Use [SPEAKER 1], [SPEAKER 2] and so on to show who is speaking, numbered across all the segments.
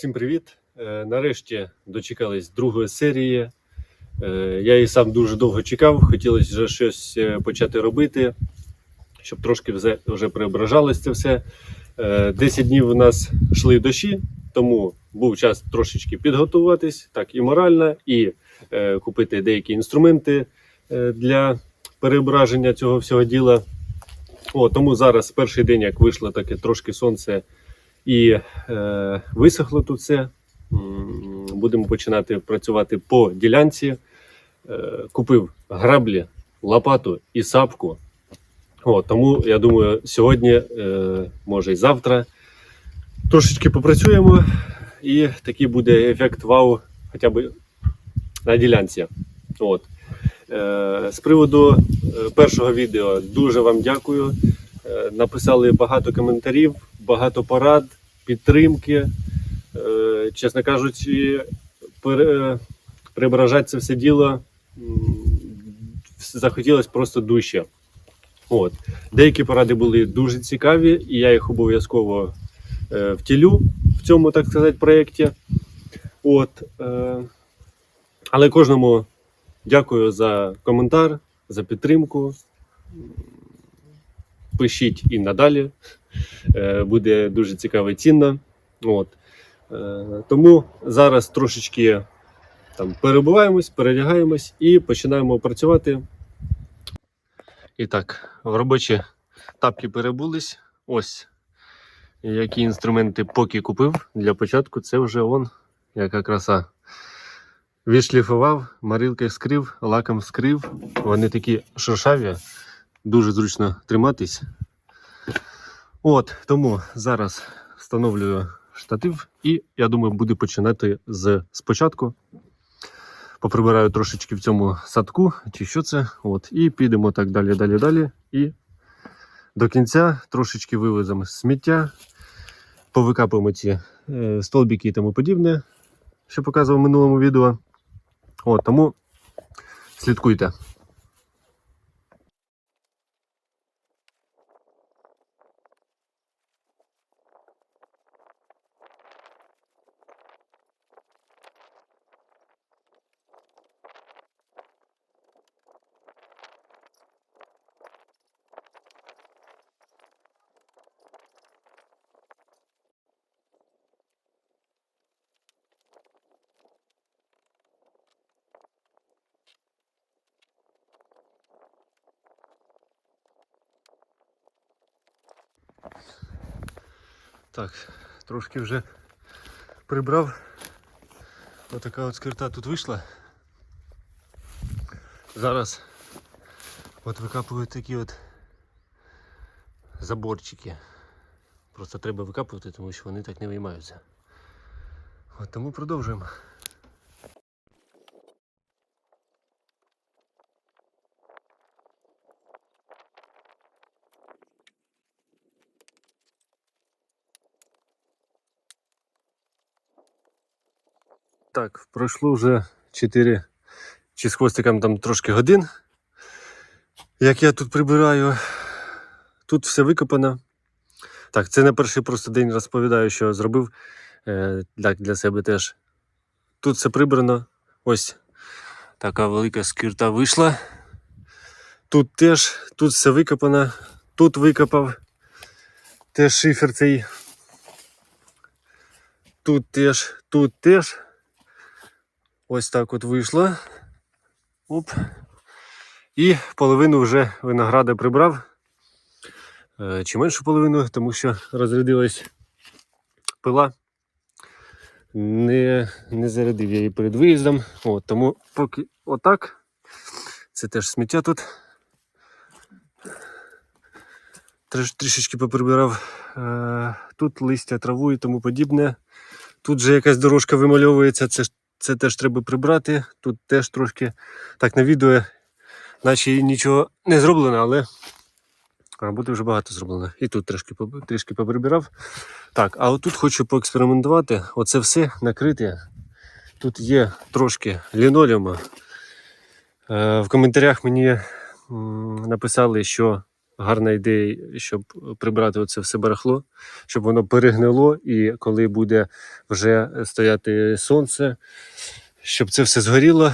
[SPEAKER 1] Всім привіт! Е, Нарешті дочекались другої серії. Е, Я її сам дуже довго чекав. Хотілося вже щось е, почати робити, щоб трошки вже, преображалось це все. Е, 10 днів у нас йшли дощі, тому був час трошечки підготуватись, так і морально, і купити деякі інструменти для переображення цього всього діла. О, тому зараз перший день, як вийшло таке трошки сонце і е, висохло тут все. Будемо починати працювати по ділянці. Е, купив граблі, лопату і сапку. О, тому я думаю, сьогодні, е, може і завтра, трошечки попрацюємо, і такий буде ефект вау хоча б на ділянці. От. Е, з приводу е, першого відео дуже вам дякую. Е, Написали багато коментарів, багато порад, підтримки. Е, Чесно кажучи, пере- преображати це все діло захотілося просто дужче. От. Деякі поради були дуже цікаві, і я їх обов'язково е, втілю в цьому, так сказати, проєкті. От, е, але кожному дякую за коментар, за підтримку. Пишіть і надалі. Е, буде дуже цікаво і цінно. От. Е, тому зараз трошечки там перебуваємось, передягаємось і починаємо працювати. І так, в робочі тапки перебулись. Ось які інструменти поки купив. Для початку це вже он, яка краса. Відшліфував, марилкою скрив, лаком скрив. Вони такі шершаві, дуже зручно триматись. От, тому зараз встановлюю штатив і я думаю, буду починати з спочатку. Поприбираю трошечки в цьому садку, чи що це. От, і підемо так далі, далі, далі. І до кінця трошечки вивеземо сміття, повикапуємо ці е, столбики і тому подібне, що показував в минулому відео. От, тому слідкуйте. Так, трошки вже прибрав. Отака от скирта тут вийшла. Зараз от викапую такі от заборчики. Просто треба викапувати, тому що вони так не виймаються. От тому продовжуємо. Так, пройшло вже 4 чи з хвостиком там трошки годин. Як я тут прибираю, тут все викопано. Так, це не перший просто день розповідаю, що зробив е, для, для себе теж. Тут все прибрано. Ось така велика скирта вийшла. Тут теж, тут все викопано, тут викопав. Теж шифер цей. Тут теж, тут теж. Ось так от вийшло. Оп. І половину вже винограда прибрав. Е, Чи меншу половину, тому що розрядилась пила. Не, не зарядив я її перед виїздом. От, тому поки отак. Це теж сміття тут. Треш, трішечки поприбирав. Е, Тут листя, траву і тому подібне. Тут же якась дорожка вимальовується. Це, ж- це теж треба прибрати. Тут теж трошки так на відео, наче нічого не зроблено, але роботи вже багато зроблено. І тут трішки, трішки поприбирав. Так, а отут хочу поекспериментувати. Оце все накрите. Тут є трошки лінолеуму. Е, В коментарях мені написали, що гарна ідея, щоб прибрати оце все барахло, щоб воно перегнило, і коли буде вже стояти сонце, щоб це все згоріло.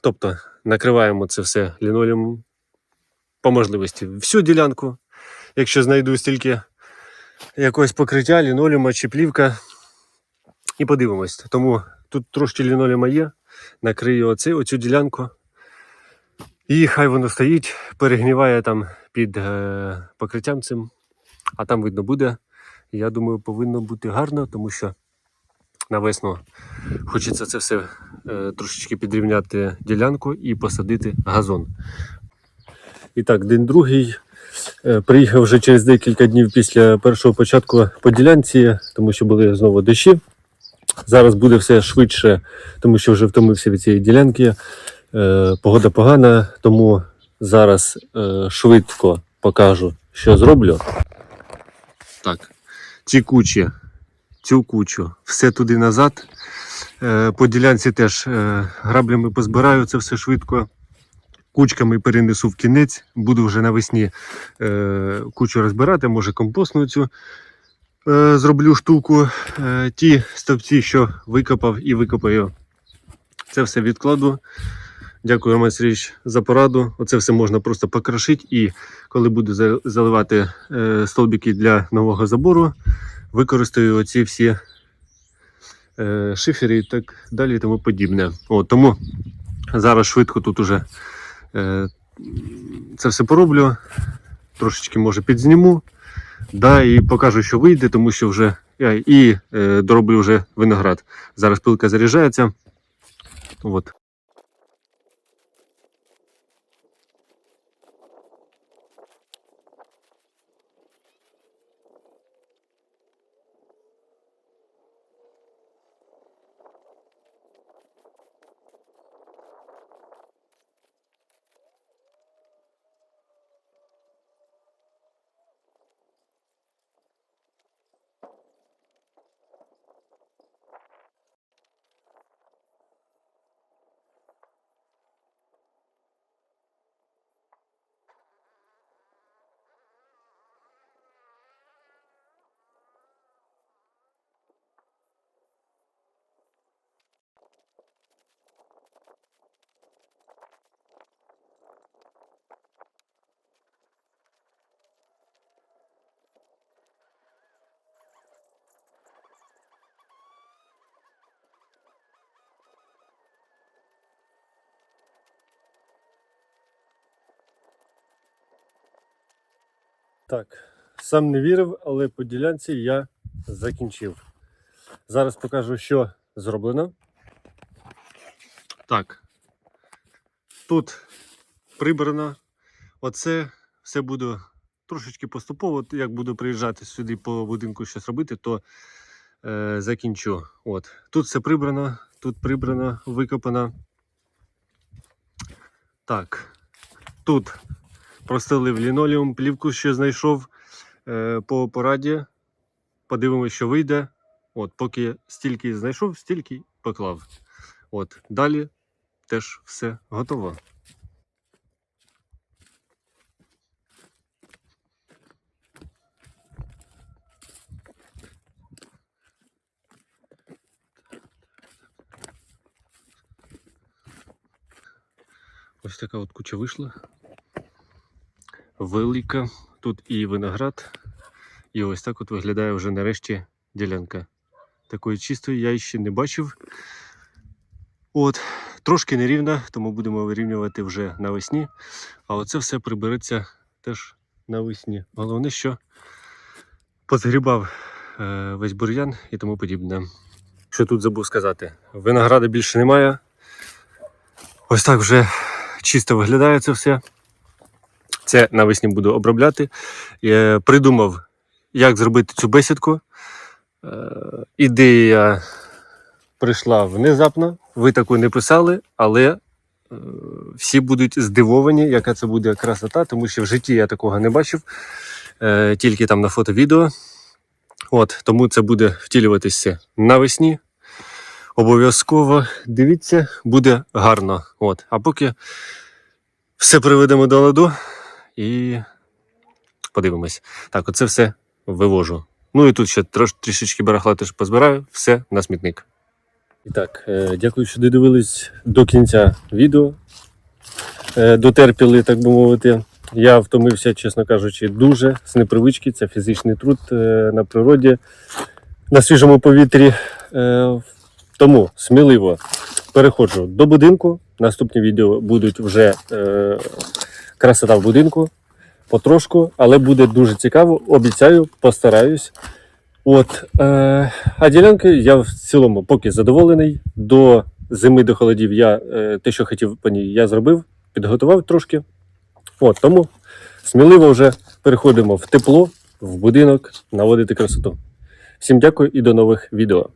[SPEAKER 1] Тобто накриваємо це все лінолеумом по можливості всю ділянку. Якщо знайду стільки якогось покриття, лінолеума чи плівка, і подивимось. Тому тут трошки лінолеума є, накрию оцю ділянку. І хай воно стоїть, перегніває там під е, покриттям цим, а там видно буде. Я думаю, повинно бути гарно, тому що на весну хочеться це все е, трошечки підрівняти ділянку і посадити газон. І так, день другий. Е, Приїхав вже через декілька днів після першого початку по ділянці, тому що були знову дощі. Зараз буде все швидше, тому що вже втомився від цієї ділянки. Е, Погода погана, тому зараз е, швидко покажу, що зроблю. Так, ці кучі, цю кучу, все туди назад. Е, По ділянці теж граблями позбираю це все швидко. Кучками перенесу в кінець, буду вже навесні кучу розбирати, може компостну цю зроблю штуку. Ті стовпці, що викопав і викопаю, це все відкладу. Дякую, Роман Сергійович, за пораду. Оце все можна просто покрошити. І коли буду заливати е, столбики для нового забору, використаю оці всі е, шифери і так далі і тому подібне. От, тому зараз швидко тут уже е, це все пороблю. Трошечки може підзніму. Да, і покажу, що вийде, тому що вже я і е, дороблю вже виноград. Зараз пилка заряджається. От. Так, сам не вірив, але по ділянці я закінчив. Зараз покажу, що зроблено. Так. Тут прибрано. Оце все буду трошечки поступово. Як буду приїжджати сюди по будинку щось робити, то е, закінчу. От. Тут все прибрано, тут прибрано, викопано. Так. Тут простелив лінолеум, плівку ще знайшов е, по пораді. Подивимось, що вийде. От, поки стільки знайшов, стільки поклав. От, далі теж все готово. Ось така от куча вийшла. Велика. Тут і виноград. І ось так от виглядає вже нарешті ділянка. Такої чистої я ще не бачив. От, трошки нерівна, тому будемо вирівнювати вже навесні. А оце все прибереться теж навесні. Головне, що позгрібав е, весь бур'ян і тому подібне. Що тут забув сказати? Винограда більше немає. Ось так вже чисто виглядає це все. Це навесні буду обробляти. Я придумав, як зробити цю бесідку. Е, ідея прийшла внезапно. Ви таку не писали, але е, всі будуть здивовані, яка це буде красота, тому що в житті я такого не бачив, е, тільки там на фото-відео. От, тому це буде втілюватися навесні. Обов'язково дивіться, буде гарно. От. А поки все приведемо до ладу і подивимось. Так, оце все вивожу. Ну і тут ще трош, трішечки барахла теж позбираю, все на смітник. І так, е, дякую, що додивились до кінця відео. Е, дотерпіли, так би мовити. Я втомився, чесно кажучи, дуже з непривички. Це фізичний труд е, на природі, на свіжому повітрі. Тому сміливо переходжу до будинку. Наступні відео будуть вже красота в будинку. Потрошку, але буде дуже цікаво. Обіцяю, постараюсь. От, е, а ділянки я в цілому поки задоволений. До зими, до холодів я е, те, що хотів по ній, я зробив, підготував трошки. От, тому сміливо вже переходимо в тепло, в будинок, наводити красоту. Всім дякую і до нових відео.